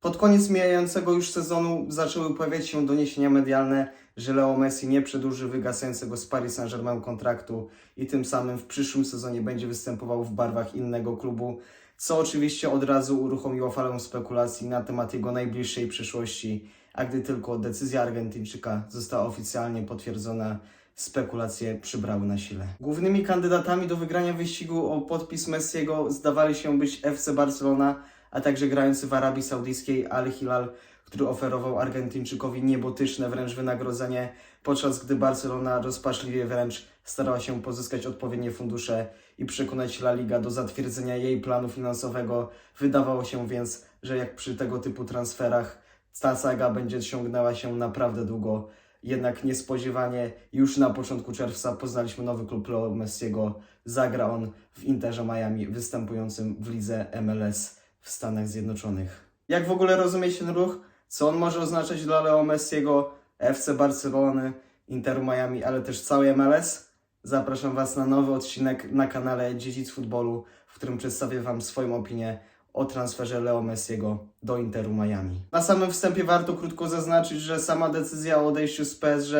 Pod koniec mijającego już sezonu zaczęły pojawiać się doniesienia medialne, że Leo Messi nie przedłuży wygasającego z Paris Saint-Germain kontraktu i tym samym w przyszłym sezonie będzie występował w barwach innego klubu, co oczywiście od razu uruchomiło falę spekulacji na temat jego najbliższej przyszłości, a gdy tylko decyzja Argentyńczyka została oficjalnie potwierdzona, spekulacje przybrały na sile. Głównymi kandydatami do wygrania wyścigu o podpis Messiego zdawali się być FC Barcelona, a także grający w Arabii Saudyjskiej Al Hilal, który oferował Argentyńczykowi niebotyczne wręcz wynagrodzenie, podczas gdy Barcelona rozpaczliwie wręcz starała się pozyskać odpowiednie fundusze i przekonać La Liga do zatwierdzenia jej planu finansowego. Wydawało się więc, że jak przy tego typu transferach ta saga będzie ciągnęła się naprawdę długo. Jednak niespodziewanie już na początku czerwca poznaliśmy nowy klub Leo Messiego. Zagra on w Interze Miami, występującym w lidze MLS w Stanach Zjednoczonych. Jak w ogóle rozumieć ten ruch? Co on może oznaczać dla Leo Messiego, FC Barcelony, Interu Miami, ale też całej MLS? Zapraszam Was na nowy odcinek na kanale Dziedzic Futbolu, w którym przedstawię Wam swoją opinię o transferze Leo Messiego do Interu Miami. Na samym wstępie warto krótko zaznaczyć, że sama decyzja o odejściu z PSG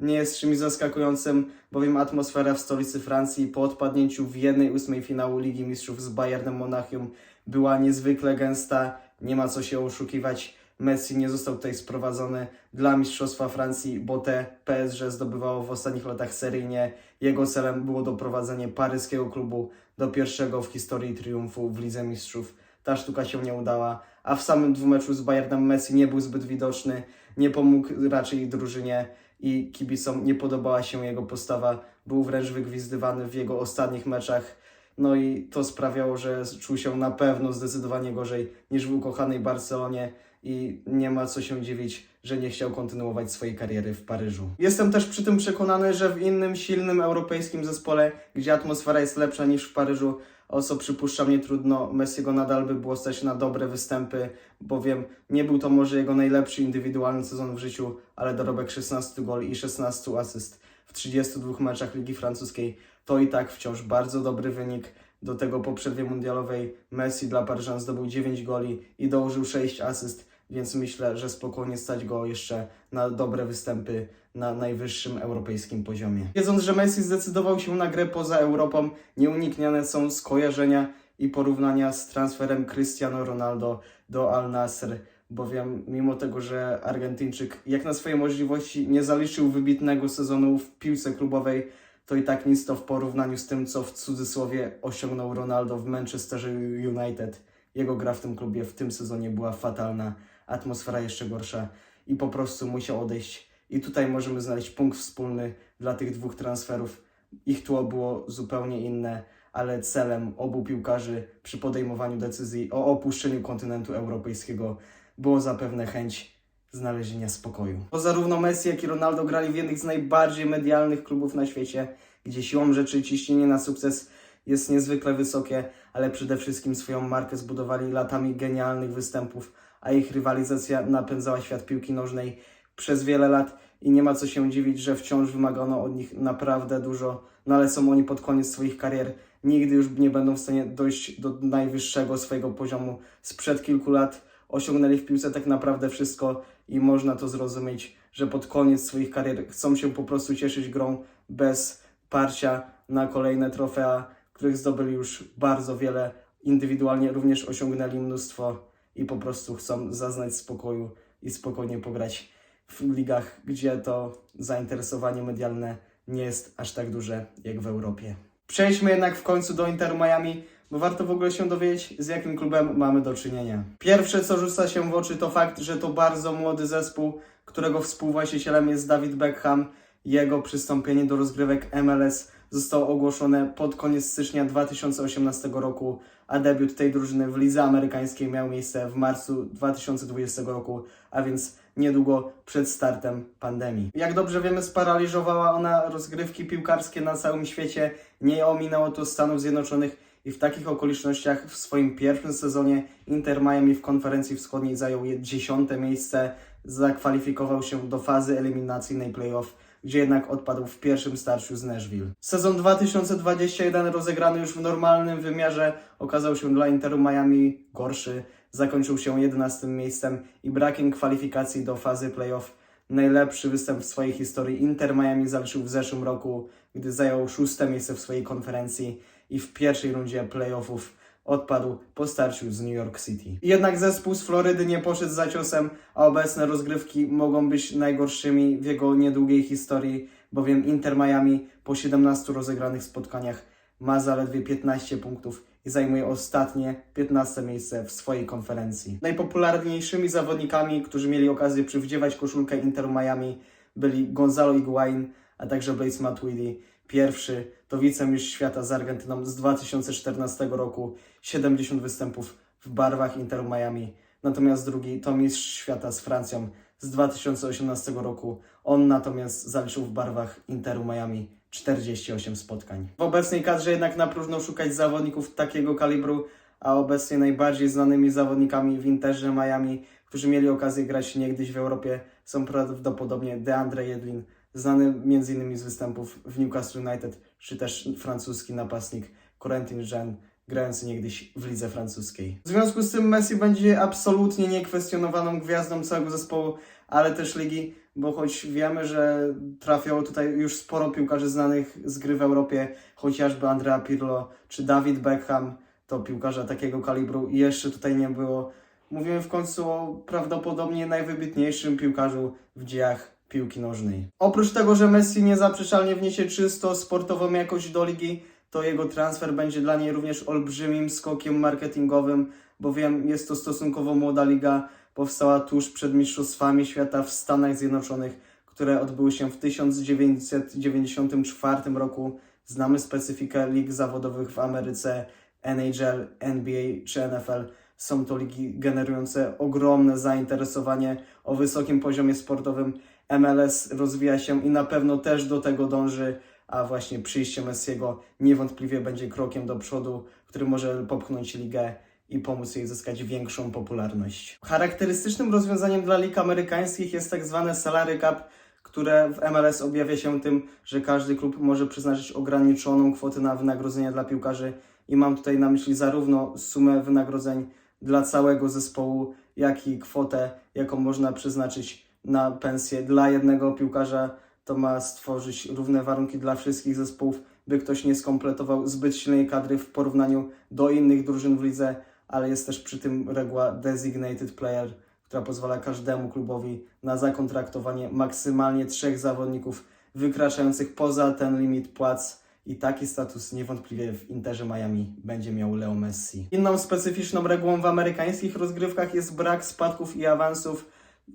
nie jest czymś zaskakującym, bowiem atmosfera w stolicy Francji po odpadnięciu w 1-8 finału Ligi Mistrzów z Bayernem Monachium była niezwykle gęsta. Nie ma co się oszukiwać. Messi nie został tutaj sprowadzony dla Mistrzostwa Francji, bo te PSG zdobywało w ostatnich latach seryjnie. Jego celem było doprowadzenie paryskiego klubu do pierwszego w historii triumfu w Lidze Mistrzów. Ta sztuka się nie udała, a w samym dwumeczu z Bayernem Messi nie był zbyt widoczny, nie pomógł raczej drużynie i kibicom nie podobała się jego postawa. Był wręcz wygwizdywany w jego ostatnich meczach. No i to sprawiało, że czuł się na pewno zdecydowanie gorzej niż w ukochanej Barcelonie i nie ma co się dziwić, że nie chciał kontynuować swojej kariery w Paryżu. Jestem też przy tym przekonany, że w innym silnym europejskim zespole, gdzie atmosfera jest lepsza niż w Paryżu, o co przypuszczam nie trudno, Messiego nadal by było stać na dobre występy, bowiem nie był to może jego najlepszy indywidualny sezon w życiu, ale dorobek 16 goli i 16 asyst w 32 meczach Ligi Francuskiej to i tak wciąż bardzo dobry wynik. Do tego po mundialowej Messi dla Paryżan zdobył 9 goli i dołożył 6 asyst, więc myślę, że spokojnie stać go jeszcze na dobre występy na najwyższym europejskim poziomie. Wiedząc, że Messi zdecydował się na grę poza Europą, nieuniknione są skojarzenia i porównania z transferem Cristiano Ronaldo do Al Nassr, bowiem mimo tego, że Argentyńczyk jak na swoje możliwości nie zaliczył wybitnego sezonu w piłce klubowej, to i tak nic to w porównaniu z tym, co w cudzysłowie osiągnął Ronaldo w Manchesterze United. Jego gra w tym klubie w tym sezonie była fatalna, atmosfera jeszcze gorsza i po prostu musiał odejść. I tutaj możemy znaleźć punkt wspólny dla tych dwóch transferów. Ich tło było zupełnie inne, ale celem obu piłkarzy przy podejmowaniu decyzji o opuszczeniu kontynentu europejskiego było zapewne chęć znalezienia spokoju. Bo zarówno Messi, jak i Ronaldo grali w jednych z najbardziej medialnych klubów na świecie, gdzie siłą rzeczy ciśnienie na sukces jest niezwykle wysokie, ale przede wszystkim swoją markę zbudowali latami genialnych występów, a ich rywalizacja napędzała świat piłki nożnej przez wiele lat i nie ma co się dziwić, że wciąż wymagano od nich naprawdę dużo, no ale są oni pod koniec swoich karier. Nigdy już nie będą w stanie dojść do najwyższego swojego poziomu. Sprzed kilku lat osiągnęli w piłce tak naprawdę wszystko i można to zrozumieć, że pod koniec swoich karier chcą się po prostu cieszyć grą bez parcia na kolejne trofea, których zdobyli już bardzo wiele. Indywidualnie również osiągnęli mnóstwo i po prostu chcą zaznać spokoju i spokojnie pograć w ligach, gdzie to zainteresowanie medialne nie jest aż tak duże jak w Europie. Przejdźmy jednak w końcu do Interu Miami, bo warto w ogóle się dowiedzieć, z jakim klubem mamy do czynienia. Pierwsze, co rzuca się w oczy, to fakt, że to bardzo młody zespół, którego współwłaścicielem jest David Beckham. Jego przystąpienie do rozgrywek MLS zostało ogłoszone pod koniec stycznia 2018 roku, a debiut tej drużyny w lidze amerykańskiej miał miejsce w marcu 2020 roku, a więc niedługo przed startem pandemii. Jak dobrze wiemy, sparaliżowała ona rozgrywki piłkarskie na całym świecie. Nie ominęło to Stanów Zjednoczonych i w takich okolicznościach w swoim pierwszym sezonie Inter Miami w konferencji wschodniej zajął je dziesiąte miejsce, zakwalifikował się do fazy eliminacyjnej playoff, gdzie jednak odpadł w pierwszym starciu z Nashville. Sezon 2021 rozegrany już w normalnym wymiarze okazał się dla Interu Miami gorszy. zakończył się 11 miejscem i brakiem kwalifikacji do fazy playoff. Najlepszy występ w swojej historii Inter Miami zaliczył w zeszłym roku, gdy zajął szóste miejsce w swojej konferencji i w pierwszej rundzie playoffów odpadł po starciu z New York City. Jednak zespół z Florydy nie poszedł za ciosem, a obecne rozgrywki mogą być najgorszymi w jego niedługiej historii, bowiem Inter Miami po 17 rozegranych spotkaniach ma zaledwie 15 punktów i zajmuje ostatnie 15 miejsce w swojej konferencji. Najpopularniejszymi zawodnikami, którzy mieli okazję przywdziewać koszulkę Interu Miami byli Gonzalo Higuain, a także Blaise Matuidi. Pierwszy to wicemistrz świata z Argentyną z 2014 roku, 70 występów w barwach Interu Miami. Natomiast drugi to mistrz świata z Francją z 2018 roku. On natomiast zaliczył w barwach Interu Miami 48 spotkań. W obecnej kadrze jednak na próżno szukać zawodników takiego kalibru, a obecnie najbardziej znanymi zawodnikami w Interze Miami, którzy mieli okazję grać niegdyś w Europie, są prawdopodobnie DeAndre Jedlin, znany m.in. z występów w Newcastle United, czy też francuski napastnik Corentin Jean, grający niegdyś w lidze francuskiej. W związku z tym Messi będzie absolutnie niekwestionowaną gwiazdą całego zespołu, ale też ligi, bo choć wiemy, że trafiało tutaj już sporo piłkarzy znanych z gry w Europie, chociażby Andrea Pirlo czy David Beckham, to piłkarza takiego kalibru jeszcze tutaj nie było. Mówimy w końcu o prawdopodobnie najwybitniejszym piłkarzu w dziejach piłki nożnej. Oprócz tego, że Messi niezaprzeczalnie wniesie czysto sportową jakość do ligi, to jego transfer będzie dla niej również olbrzymim skokiem marketingowym, bowiem jest to stosunkowo młoda liga, powstała tuż przed Mistrzostwami Świata w Stanach Zjednoczonych, które odbyły się w 1994 roku. Znamy specyfikę lig zawodowych w Ameryce, NHL, NBA czy NFL. Są to ligi generujące ogromne zainteresowanie o wysokim poziomie sportowym. MLS rozwija się i na pewno też do tego dąży, a właśnie przyjście Messiego niewątpliwie będzie krokiem do przodu, który może popchnąć ligę i pomóc jej zyskać większą popularność. Charakterystycznym rozwiązaniem dla lig amerykańskich jest tak zwane salary cap, które w MLS objawia się tym, że każdy klub może przeznaczyć ograniczoną kwotę na wynagrodzenia dla piłkarzy i mam tutaj na myśli zarówno sumę wynagrodzeń dla całego zespołu, jak i kwotę, jaką można przeznaczyć na pensję dla jednego piłkarza. To ma stworzyć równe warunki dla wszystkich zespołów, by ktoś nie skompletował zbyt silnej kadry w porównaniu do innych drużyn w lidze, ale jest też przy tym reguła designated player, która pozwala każdemu klubowi na zakontraktowanie maksymalnie trzech zawodników wykraczających poza ten limit płac i taki status niewątpliwie w Interze Miami będzie miał Leo Messi. Inną specyficzną regułą w amerykańskich rozgrywkach jest brak spadków i awansów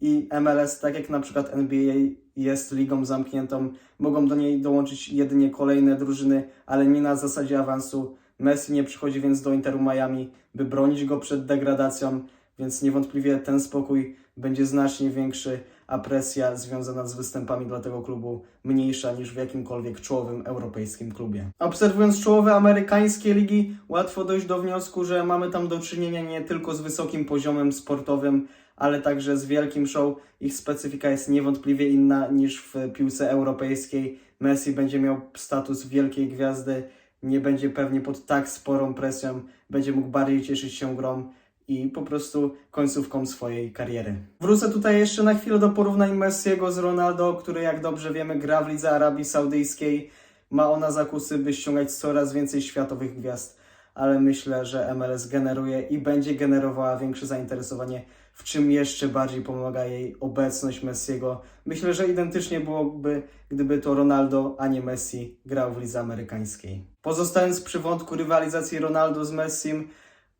i MLS, tak jak na przykład NBA jest ligą zamkniętą, mogą do niej dołączyć jedynie kolejne drużyny, ale nie na zasadzie awansu. Messi nie przychodzi więc do Interu Miami, by bronić go przed degradacją, więc niewątpliwie ten spokój będzie znacznie większy, a presja związana z występami dla tego klubu mniejsza niż w jakimkolwiek czołowym europejskim klubie. Obserwując czołowe amerykańskie ligi, łatwo dojść do wniosku, że mamy tam do czynienia nie tylko z wysokim poziomem sportowym, ale także z wielkim show. Ich specyfika jest niewątpliwie inna niż w piłce europejskiej. Messi będzie miał status wielkiej gwiazdy, nie będzie pewnie pod tak sporą presją, będzie mógł bardziej cieszyć się grą i po prostu końcówką swojej kariery. Wrócę tutaj jeszcze na chwilę do porównań Messiego z Ronaldo, który jak dobrze wiemy gra w lidze Arabii Saudyjskiej. Ma ona zakusy, by ściągać coraz więcej światowych gwiazd, ale myślę, że MLS generuje i będzie generowała większe zainteresowanie, w czym jeszcze bardziej pomaga jej obecność Messiego. Myślę, że identycznie byłoby, gdyby to Ronaldo, a nie Messi grał w lidze amerykańskiej. Pozostając przy wątku rywalizacji Ronaldo z Messim,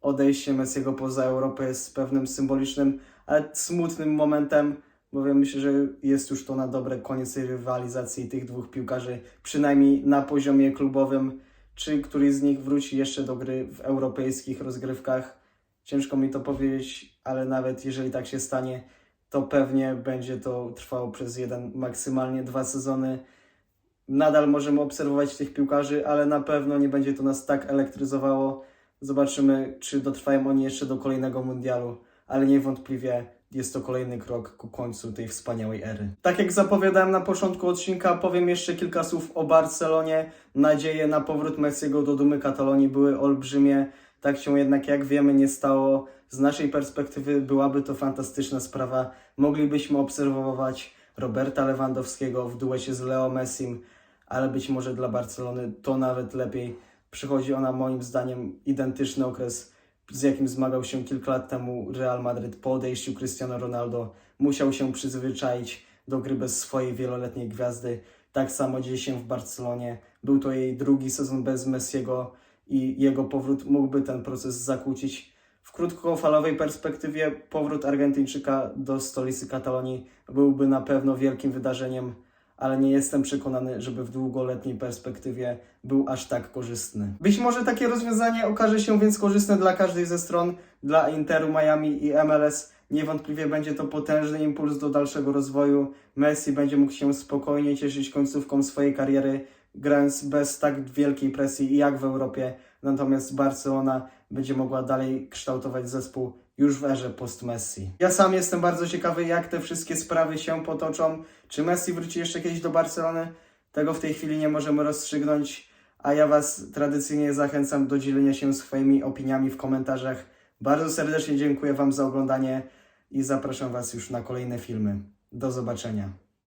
odejście Messiego poza Europę jest pewnym symbolicznym, ale smutnym momentem, bowiem myślę, że jest już to na dobre koniec rywalizacji tych dwóch piłkarzy, przynajmniej na poziomie klubowym. Czy któryś z nich wróci jeszcze do gry w europejskich rozgrywkach? Ciężko mi to powiedzieć, ale nawet jeżeli tak się stanie, to pewnie będzie to trwało przez jeden, maksymalnie dwa sezony. Nadal możemy obserwować tych piłkarzy, ale na pewno nie będzie to nas tak elektryzowało. Zobaczymy, czy dotrwają oni jeszcze do kolejnego mundialu, ale niewątpliwie jest to kolejny krok ku końcu tej wspaniałej ery. Tak jak zapowiadałem na początku odcinka, powiem jeszcze kilka słów o Barcelonie. Nadzieje na powrót Messiego do dumy Katalonii były olbrzymie. Tak się jednak, jak wiemy, nie stało. Z naszej perspektywy byłaby to fantastyczna sprawa. Moglibyśmy obserwować Roberta Lewandowskiego w duecie z Leo Messim, ale być może dla Barcelony to nawet lepiej. Przychodzi ona moim zdaniem identyczny okres, z jakim zmagał się kilka lat temu Real Madryt po odejściu Cristiano Ronaldo. Musiał się przyzwyczaić do gry bez swojej wieloletniej gwiazdy. Tak samo dzieje się w Barcelonie. Był to jej drugi sezon bez Messiego i jego powrót mógłby ten proces zakłócić. W krótkofalowej perspektywie powrót Argentyńczyka do stolicy Katalonii byłby na pewno wielkim wydarzeniem, ale nie jestem przekonany, żeby w długoletniej perspektywie był aż tak korzystny. Być może takie rozwiązanie okaże się więc korzystne dla każdej ze stron, dla Interu Miami i MLS. Niewątpliwie będzie to potężny impuls do dalszego rozwoju. Messi będzie mógł się spokojnie cieszyć końcówką swojej kariery, grając bez tak wielkiej presji jak w Europie. Natomiast Barcelona będzie mogła dalej kształtować zespół już w erze post-Messi. Ja sam jestem bardzo ciekawy, jak te wszystkie sprawy się potoczą. Czy Messi wróci jeszcze kiedyś do Barcelony? Tego w tej chwili nie możemy rozstrzygnąć, a ja Was tradycyjnie zachęcam do dzielenia się swoimi opiniami w komentarzach. Bardzo serdecznie dziękuję Wam za oglądanie i zapraszam Was już na kolejne filmy. Do zobaczenia.